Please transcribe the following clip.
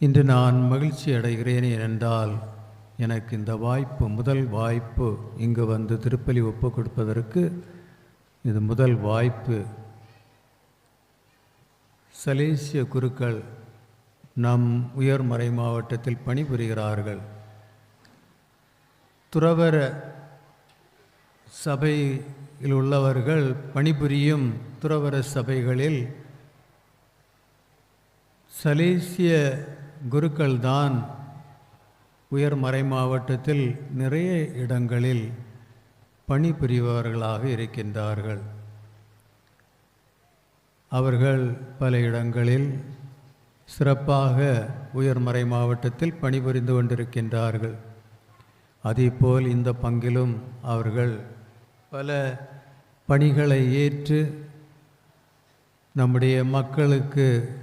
இன்று நான் மகிழ்ச்சி அடைகிறேன் என்றால் எனக்கு இந்த வாய்ப்பு முதல் வாய்ப்பு இங்கு வந்து திருப்பலி ஒப்பு கொடுப்பதற்கு இது முதல் வாய்ப்பு. சலேசிய குருக்கள் நம் உயர்மறை மாவட்டத்தில் பணிபுரிகிறார்கள். துறவர சபையில் உள்ளவர்கள் பணிபுரியும் துறவர சபைகளில் சலேசிய குருக்கள்தான் உயர்மறை மாவட்டத்தில் நிறைய இடங்களில் பணிபுரிபவர்களாக இருக்கின்றார்கள். அவர்கள் பல இடங்களில் சிறப்பாக உயர்மறை மாவட்டத்தில் பணிபுரிந்து கொண்டிருக்கின்றார்கள். அதேபோல் இந்த பங்கிலும் அவர்கள் பல பணிகளை ஏற்று நம்முடைய மக்களுக்கு